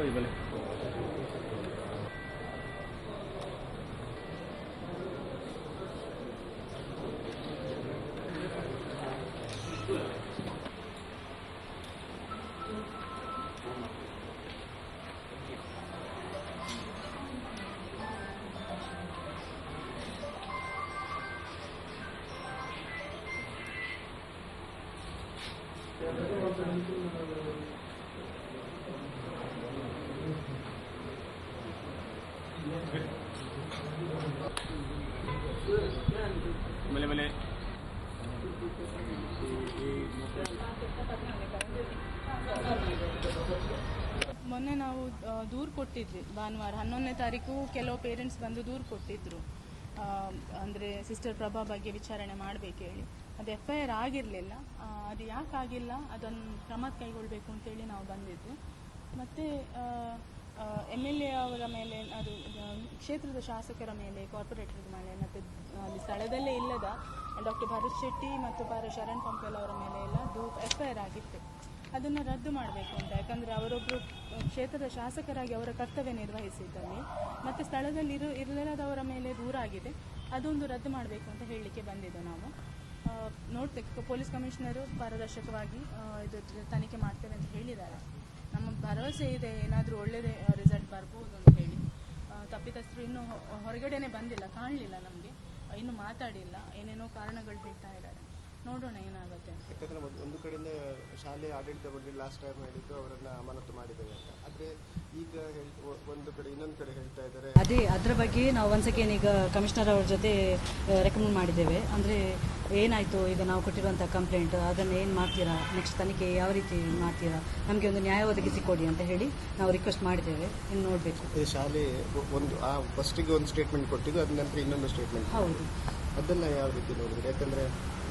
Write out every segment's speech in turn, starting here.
কই বলে Gracias. ಮೊನ್ನೆ ನಾವು ದೂರು ಕೊಟ್ಟಿದ್ವಿ ಭಾನುವಾರ. ಹನ್ನೊಂದನೇ ತಾರೀಕು ಕೆಲವು ಪೇರೆಂಟ್ಸ್ ಬಂದು ದೂರು ಕೊಟ್ಟಿದ್ರು. ಅಂದರೆ ಸಿಸ್ಟರ್ ಪ್ರಭಾ ಬಗ್ಗೆ ವಿಚಾರಣೆ ಮಾಡಬೇಕು ಹೇಳಿ. ಅದು ಎಫ್ ಐ ಆರ್ ಆಗಿರಲಿಲ್ಲ ಅದು ಯಾಕೆ ಆಗಿಲ್ಲ? ಅದನ್ನು ಕ್ರಮ ಕೈಗೊಳ್ಳಬೇಕು ಅಂತೇಳಿ ನಾವು ಬಂದಿದ್ವಿ. ಮತ್ತು ಎಂ ಎಲ್ ಎ ಅವರ ಮೇಲೆ ಕ್ಷೇತ್ರದ ಶಾಸಕರ ಮೇಲೆ ಕಾರ್ಪೊರೇಟರ್ ಮೇಲೆ, ಮತ್ತು ಸ್ಥಳದಲ್ಲೇ ಇಲ್ಲದ ಡಾಕ್ಟರ್ ಭರತ್ ಶೆಟ್ಟಿ ಮತ್ತು ಪಾರ ಶರಣ್ ಪಂಪೆಲ್ ಅವರ ಮೇಲೆ ಎಲ್ಲ ದೂ ಎಫ್ ಆಗಿತ್ತು. ಅದನ್ನು ರದ್ದು ಮಾಡಬೇಕು ಅಂತ. ಯಾಕಂದರೆ ಅವರೊಬ್ಬರು ಕ್ಷೇತ್ರದ ಶಾಸಕರಾಗಿ ಅವರ ಕರ್ತವ್ಯ ನಿರ್ವಹಿಸಿದ್ದಲ್ಲಿ, ಮತ್ತು ಸ್ಥಳದಲ್ಲಿ ಇರು ಇರಲಿಲ್ಲದವರ ಮೇಲೆ ದೂರ ಆಗಿದೆ. ಅದೊಂದು ರದ್ದು ಮಾಡಬೇಕು ಅಂತ ಹೇಳಲಿಕ್ಕೆ ಬಂದಿದ್ದು ನಾವು. ನೋಡ್ತೇವೆ. ಪೊಲೀಸ್ ಕಮಿಷನರು ಪಾರದರ್ಶಕವಾಗಿ ಇದು ತನಿಖೆ ಮಾಡ್ತೇವೆ ಅಂತ ಹೇಳಿದ್ದಾರೆ. ನಮ್ಮ ಭರವಸೆ ಇದೆ, ಏನಾದರೂ ಒಳ್ಳೆಯದೇ ರಿಸಲ್ಟ್ ಬರ್ಬೋದು ಅಂತ ಹೇಳಿ. ತಪ್ಪಿತಸ್ಥರು ಇನ್ನೂ ಹೊರಗಡೆನೆ ಬಂದಿಲ್ಲ, ಕಾಣಲಿಲ್ಲ ನಮಗೆ. ಇನ್ನೂ ಮಾತಾಡಿಲ್ಲ, ಏನೇನೋ ಕಾರಣಗಳು ಹೇಳ್ತಾ ಇದ್ದಾರೆ. ನೋಡೋಣ ಏನಾಗುತ್ತೆ ಅಂತ. ಒಂದು ಕಡೆಯಿಂದ ಶಾಲೆ ಆಡಳಿತ ಬಗ್ಗೆ ಲಾಸ್ಟ್ ಟೈಮ್ ಹೇಳಿದ್ದು ಅವರನ್ನ ಅಮಾನತು ಮಾಡಿದ್ದೇವೆ ಅಂತ. ಆದ್ರೆ ಈಗ ಒಂದು ಕಡೆ ಇನ್ನೊಂದು ಕಡೆ ಹೇಳ್ತಾ ಇದ್ದಾರೆ. ಅದೇ ಅದರ ಬಗ್ಗೆ ನಾವು ಒನ್ಸ್ ಅಗೇನ್ ಈಗ ಕಮಿಷನರ್ ಅವ್ರ ಜೊತೆ ರೆಕಮೆಂಡ್ ಮಾಡಿದ್ದೇವೆ. ಅಂದರೆ ಏನಾಯಿತು? ಈಗ ನಾವು ಕೊಟ್ಟಿರುವಂಥ ಕಂಪ್ಲೇಂಟ್ ಅದನ್ನು ಏನು ಮಾಡ್ತೀರಾ? ನೆಕ್ಸ್ಟ್ ತನಿಖೆ ಯಾವ ರೀತಿ ಮಾಡ್ತೀರಾ? ನಮಗೆ ಒಂದು ನ್ಯಾಯ ಒದಗಿಸಿ ಕೊಡಿ ಅಂತ ಹೇಳಿ ನಾವು ರಿಕ್ವೆಸ್ಟ್ ಮಾಡಿದ್ದೇವೆ. ಇನ್ನು ನೋಡಬೇಕು. ಶಾಲೆ ಒಂದು ಆ ಫಸ್ಟಿಗೆ ಒಂದು ಸ್ಟೇಟ್ಮೆಂಟ್ ಕೊಟ್ಟಿದ್ದು ಅದ ನಂತರ ಇನ್ನೊಂದು ಸ್ಟೇಟ್ಮೆಂಟ್ ಹೌದು. ಅದನ್ನ ಯಾವ ರೀತಿ ನೋಡಿದ್ರೆ? ಯಾಕಂದ್ರೆ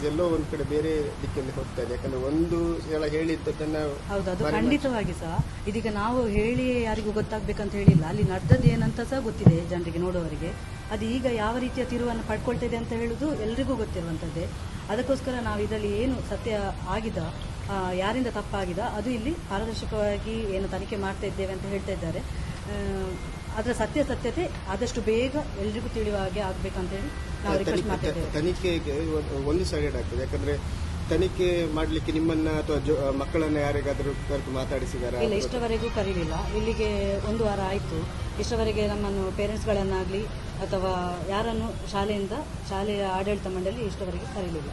ಎಲ್ಲೋ ಒಂದ್ ಕಡೆ ಬೇರೆ ದಿಕ್ಕಲ್ಲಿ ಹೋಗ್ತಾ ಇದೆ. ಯಾಕಂದ್ರೆ ಒಂದು ಸಲ ಹೇಳಿದ್ದನ್ನ ಹೌದು ಅದು ಖಂಡಿತವಾಗಿ ಸಹ. ಇದೀಗ ನಾವು ಹೇಳಿ ಯಾರಿಗೂ ಗೊತ್ತಾಗ್ಬೇಕಂತ ಹೇಳಿಲ್ಲ. ಅಲ್ಲಿ ನಡೆದದ್ದು ಏನಂತ ಸಹ ಗೊತ್ತಿದೆ ಜನರಿಗೆ ನೋಡುವವರಿಗೆ. ಅದು ಈಗ ಯಾವ ರೀತಿಯ ತಿರುವನ್ನು ಪಡ್ಕೊಳ್ತಿದೆ ಅಂತ ಹೇಳುದು ಎಲ್ರಿಗೂ ಗೊತ್ತಿರುವಂಥದ್ದೇ ಅದಕ್ಕೋಸ್ಕರ ನಾವು ಇದರಲ್ಲಿ ಏನು ಸತ್ಯ ಆಗಿದ ಯಾರಿಂದ ತಪ್ಪಾಗಿದ ಅದು ಇಲ್ಲಿ ಪಾರದರ್ಶಕವಾಗಿ ಏನು ತನಿಖೆ ಮಾಡ್ತಾ ಇದ್ದೇವೆ ಅಂತ ಹೇಳ್ತಾ ಇದ್ದಾರೆ. ಅದರ ಸತ್ಯಾಸತ್ಯತೆ ಆದಷ್ಟು ಬೇಗ ಎಲ್ರಿಗೂ ತಿಳಿಯುವ ಹಾಗೆ ಆಗಬೇಕಂತೇಳಿ ನಾವು ರಿಕ್ವೆಸ್ಟ್ ತನಿಖೆಗೆ ಒಂದು- ಸೈಡೆಡ್ ಆಗ್ತದೆ. ಯಾಕಂದ್ರೆ ತನಿಖೆ ಮಾಡ್ಲಿಕ್ಕೆ ನಿಮ್ಮನ್ನ ಅಥವಾ ಮಕ್ಕಳನ್ನ ಯಾರಿಗಾದ್ರೂ ಕರೆದು ಮಾತಾಡಿಸಿದಾರ? ಇಲ್ಲ ಇಷ್ಟವರೆಗೂ ಕರೀಲಿಲ್ಲ. ಇಲ್ಲಿಗೆ ಒಂದು ವಾರ ಆಯ್ತು. ಇಷ್ಟವರೆಗೆ ನಮ್ಮನ್ನು ಪೇರೆಂಟ್ಸ್ಗಳನ್ನಾಗಲಿ ಅಥವಾ ಯಾರನ್ನು ಶಾಲೆಯಿಂದ ಶಾಲೆಯ ಆಡಳಿತ ಮಂಡಳಿ ಇಷ್ಟವರೆಗೆ ಕರೀಲಿಲ್ಲ.